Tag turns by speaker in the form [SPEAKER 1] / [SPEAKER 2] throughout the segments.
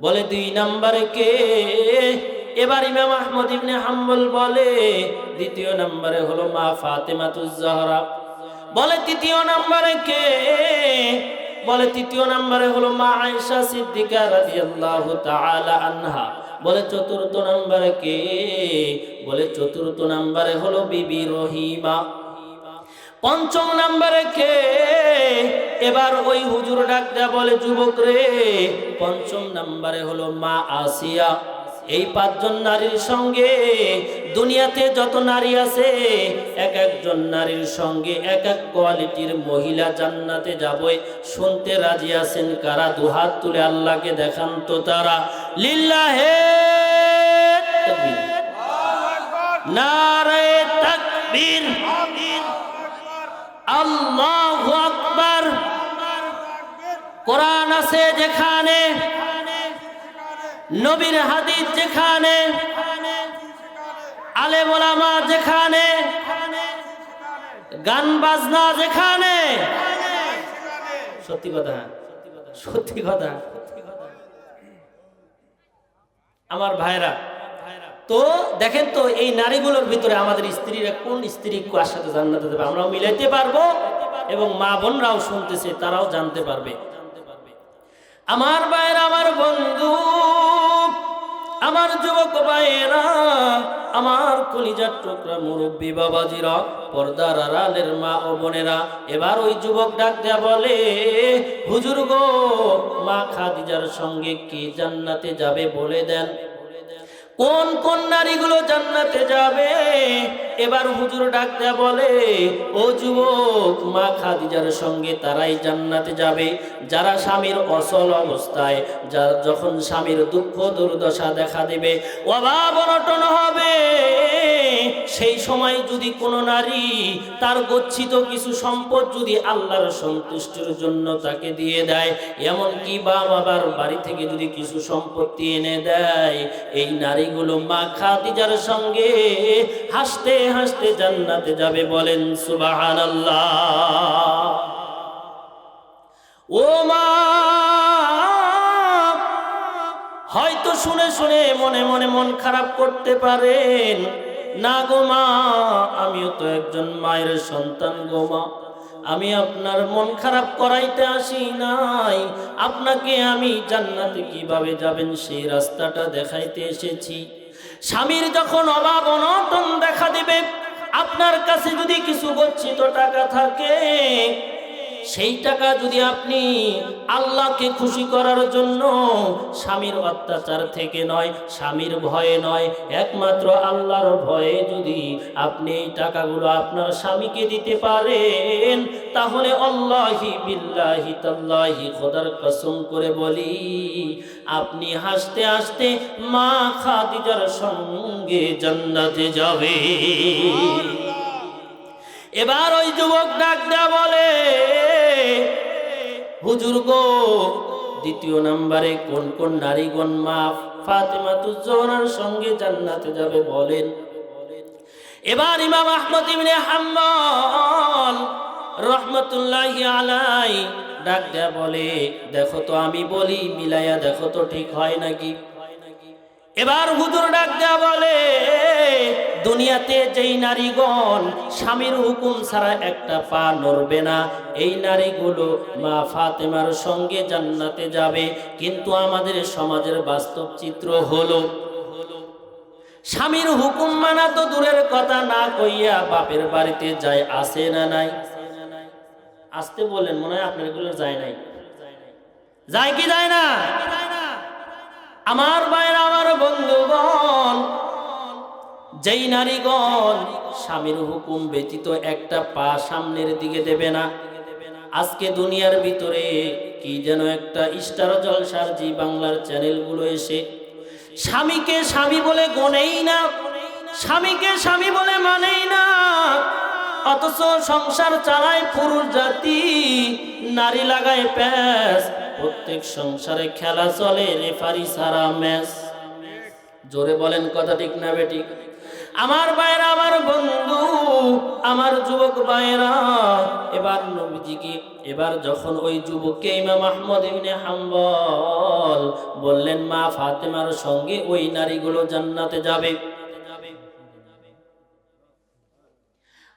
[SPEAKER 1] বলে দুই নম্বরে কে? এবার ইমাম আহমদ ইবনে হাম্বল বলে, দ্বিতীয় নম্বরে হলো মা ফাতেমাতুজ জাহরা। বলে তৃতীয় নম্বরে কে? বলে তৃতীয় নম্বরে হলো মা আয়েশা সিদ্দিকা রাদিয়াল্লাহু তাআলা আনহা। বলে চতুর্থ নম্বরে কে? বলে চতুর্থ নম্বরে হলো বিবি রহিমা। পঞ্চম নম্বরে কে? এবার ওই হুজুর ডাক বলে, যুবক রে, পঞ্চম নাম্বারে হলো মা আসিয়া। এই পাঁচজন নারীর সঙ্গে দুনিয়াতে যত নারী আছে, এক একজন নারীর সঙ্গে এক এক কোয়ালিটির মহিলা জান্নাতে যাবে। শুনতে রাজি আছেন কারা? দুহাত তুলে আল্লাহকে দেখান তো তারা। লিল্লাহে তাকবীর। নারায়ে তাকবীর। আল্লাহু আকবার। কোরআন আছে যেখানে, নবীর হাদিস যেখানে, আলেম ওলামা যেখানে, গান বাজনা যেখানে। সত্যি কথা সত্যি কথা। আমার ভাইরা তো দেখেন তো এই নারীগুলোর ভিতরে আমাদের স্ত্রীরা কোন স্ত্রী কার সাথে জান্নাতে দেবে আমরাও মিলাইতে পারব এবং মা বোনরাও শুনতেছে, তারাও জানতে পারবে। আমার ভাইয়েরা, আমার বন্ধু, আমার যুবক ভাইয়েরা, আমার কলিজার টুকরা মুরব্বী বাবাজিরা, পর্দার আড়ালের মা ও বোনেরা, এবার ওই যুবক ডাক দেয়া বলে, হুজুর গো, মা খাদিজার সঙ্গে কি জান্নাতে যাবে বলে দেন? কোন কোন নারীগুলো জান্নাতে যাবে? এবার হুজুর ডাক দেয়া বলে, ও যুবক, মা খাদিজার সঙ্গে তারাই জান্নাতে যাবে। যারা স্বামীর অসল অবস্থায়, যা যখন স্বামীর দুঃখ দুর্দশা দেখা দেবে, অভাব অনটন হবে। সেই সময় যদি কোনো নারী তার গচ্ছিত কিছু সম্পদ যদি আল্লাহর সন্তুষ্টির জন্য তাকে দিয়ে দেয় এমন কি বা বাবার বাড়ি থেকে যদি কিছু সম্পত্তি এনে দেয়, এই নারীগুলো মা খাদিজার সঙ্গে হাসতে হাসতে জান্নাতে যাবে বলেন সুবহানাল্লাহ। ও মা, হয়তো শুনে শুনে মনে মনে মন খারাপ করতে পারেন। না গো মা, আমিও তো একজন মায়ের সন্তান গো মা। আমি আপনার মন খারাপ করাইতে আসি নাই। আপনাকে আমি জান্নাতে কীভাবে যাবেন সেই রাস্তাটা দেখাইতে এসেছি। স্বামীর যখন অভাব অনটন দেখা দিবে আপনার কাছে যদি কিছু গচ্ছিত টাকা থাকে সেই টাকা যদি আপনি আল্লাহকে খুশি করার জন্য স্বামীর অত্যাচার থেকে নয়, স্বামীর ভয়ে নয়, একমাত্র আল্লাহর ভয়ে যদি আপনি এই টাকাগুলো আপনার স্বামীকে দিতে পারেন, তাহলে আল্লাহি বিল্লাহি তাল্লাহি খোদার কসম করে বলি, আপনি হাসতে হাসতে মা খাদিজার সঙ্গে জান্নাতে যাবে। এবার ওই যুবক ডাক বলে, হুজুর গো, দ্বিতীয় নম্বরে কোন কোন নারীগণ মা ফাতেমা তুজোহরার সঙ্গে জান্নাতে যাবে বলেন। এবার ইমাম আহমদ ইবনে হাম্বল রহমতুল্লাহি আলাই ডাক দেয়া বলে, দেখো তো আমি বলি, মিলাইয়া দেখো তো ঠিক হয় নাকি? এবার হুজুর ডাক দেয়া বলে দুনিয়াতে যেই নারীগণ স্বামীর হুকুম ছাড়া একটা পা নড়বে না, এই নারীগুলো মা ফাতেমার সঙ্গে জান্নাতে যাবে। কিন্তু আমাদের সমাজের বাস্তব চিত্র হলো, স্বামীর হুকুম মানা তো দূরের কথা না কইয়া বাপের বাড়িতে যায় আসে না নাই? আসতে বলেন মনে হয় আপনার এগুলো যায় নাই। যায় কি যায় না? আমার বাইরে আমার বন্ধুগণ যেই নারীগণ স্বামীর হুকুম ব্যতীত একটা পা সামনের দিকে দেবে না। আজকে দুনিয়ার ভিতরে কি যেন একটা স্টার জলসার জি বাংলার চ্যানেলগুলো এসে স্বামীকে স্বামী বলে গনেই না, স্বামীকে স্বামী বলে মানেই না। অথচ সংসার চালায় পুরুষ জাতি, নারী লাগায় প্যাস প্রত্যেক সংসারে খেলা চলে, রেফারি সারা ম্যাচ। জোরে বলেন কথা ঠিক না বেটি আমার ভাইরা আমার বন্ধু, আমার যুবক ভাইরা এবার নবীজিকে, এবার যখন ওই যুবককে ইমাম আহমদ ইবনে হাম্বল বললেন, মা ফাতেমার সঙ্গে ওই নারীগুলো জান্নাতে যাবে।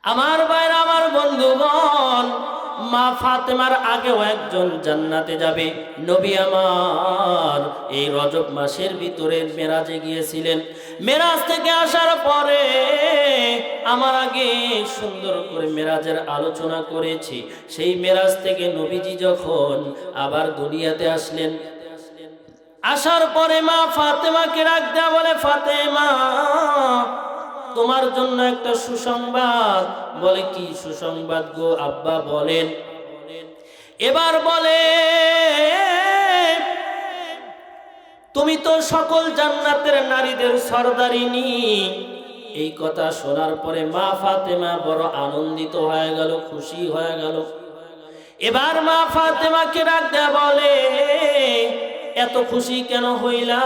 [SPEAKER 1] আমার ভাইরা আমার বন্ধুগণ মা ফাতেমার আগেও একজন জান্নাতে যাবে। নবী আমার, এই রজব মাসের ভিতরে মেরাজে গিয়েছিলেন। মেরাজ থেকে আসার পরে আমার আগে সুন্দর করে মেরাজের আলোচনা করেছি। সেই মেরাজ থেকে নবীজি যখন আবার দুনিয়াতে আসলেন, আসার পরে মা ফাতেমাকে রাখ দেয়া বলে, ফাতেমা তোমার জন্য একটা সুসংবাদ। বলে কি সুসংবাদ গো আব্বা, বলেন। এবার বলে, তুমি তো সকল জান্নাতের নারীদের সর্দারিনী। এই কথা শোনার পরে মা ফাতেমা বড় আনন্দিত হয়ে গেল, খুশি হয়ে গেল। এবার মা ফাতেমাকে দেয়া বলে, এত খুশি কেন হইলা?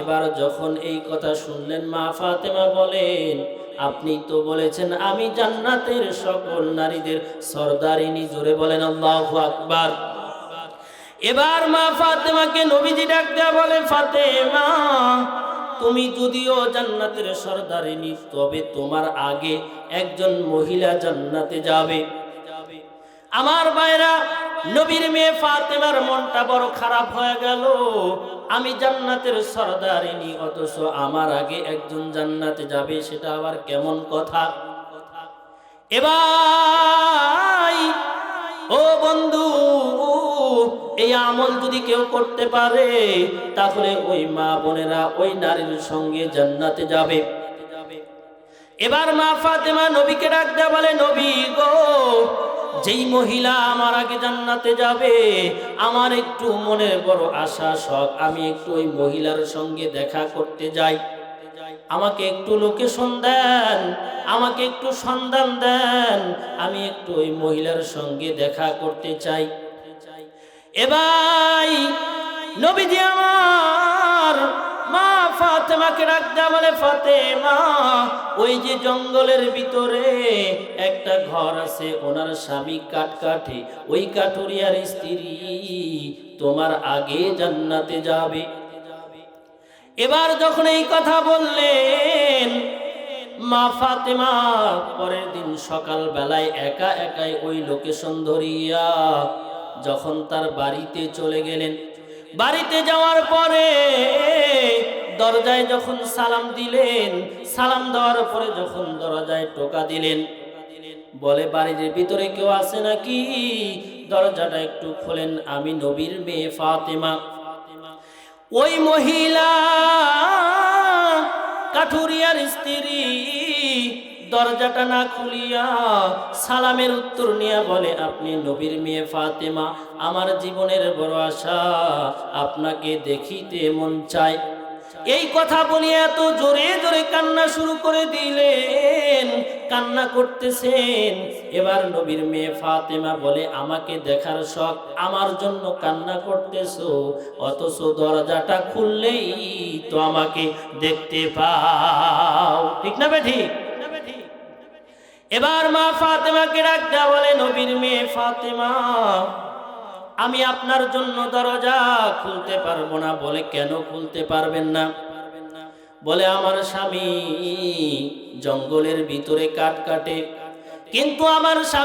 [SPEAKER 1] এবার যখন এই কথা শুনলেন, মা ফাতেমা বলেন, আপনি তো বলেছেন, আমি জান্নাতের সকল নারীদের সর্দারিনী জোরে বলেন, আল্লাহু আকবার। এবার মা ফাতেমাকে নবীজি ডাক দেয়া বলে, ফাতেমা, তুমি যদিও জান্নাতের সর্দারিনী, তবে তোমার আগে একজন মহিলা জান্নাতে যাবে। আমার বাইরা নবীর মেয়ে ফাতেমার মনটা বড় খারাপ হয়ে গেল। আমি জান্নাতের সর্দারিনী, অথচ আমার আগে একজন জান্নাতে যাবে, সেটা আবার কেমন কথা? এবার ও বন্ধু, এই আমল যদি কেউ করতে পারে, তাহলে ওই মা বোনেরা ওই নারীর সঙ্গে জান্নাতে যাবে। এবার মা ফাতেমা নবীকে ডাক দেয়া বলে, নবী গো যেই মহিলা আমার আগে জান্নাতে যাবে, আমার একটু মনের বড় আশা, শখ, আমি একটু ওই মহিলার সঙ্গে দেখা করতে যাই। আমাকে একটু লোকেশন দেন, আমাকে একটু সন্ধান দেন, আমি একটু ওই মহিলার সঙ্গে দেখা করতে চাই। এবার নবীজি আমার ফাতেমাকে ডাক দেয়া বলে, ফাতেমা, ওই যে জঙ্গলের ভিতরে একটা ঘর আছে, ওনার স্বামী কাঠ কাঠে ওই কাঠুরিয়ার স্ত্রী তোমার আগে জান্নাতে যাবে। এবার যখন এই কথা বললেন, মা ফাতেমা পরের দিন সকাল বেলায় একা একাই ওই লোকেশন ধরিয়া যখন তার বাড়িতে চলে গেলেন। বাড়িতে যাওয়ার পরে দরজায় যখন সালাম দিলেন, সালাম দেওয়ার পরে যখন দরজায় টোকা দিলেন, বলে, বাড়ির ভিতরে কেউ আছে নাকি? দরজাটা একটু খোলেন, আমি নবীর মেয়ে ফাতেমা। ওই মহিলা কাঠুরিয়ার স্ত্রী দরজাটা না খুলিয়া সালামের উত্তর নিয়ে বলে, আপনি নবীর মেয়ে ফাতেমা, আমার জীবনের বড় আশা, আপনাকে দেখিতে মন চায়। এই কথা বলে এত জোরে জোরে কান্না শুরু করে দিলেন। কান্না করতেছেন। এবার নবীর মেয়ে ফাতেমা বলে, আমাকে দেখার শখ আমার জন্য কান্না করতেছো, অথচ দরজাটা খুললেই তো আমাকে দেখতে পাও। ঠিক না বে ঠিক এবার মা ফাতেমাকে ডাকতে বলে, নবীর মেয়ে ফাতেমা আমি আপনার জন্য দরজা খুলতে পারব না। বলে, কেন খুলতে পারবেন না? বলে, আমার স্বামী জঙ্গলের ভিতরে কাট কাটে। কিন্তু আমার স্বামী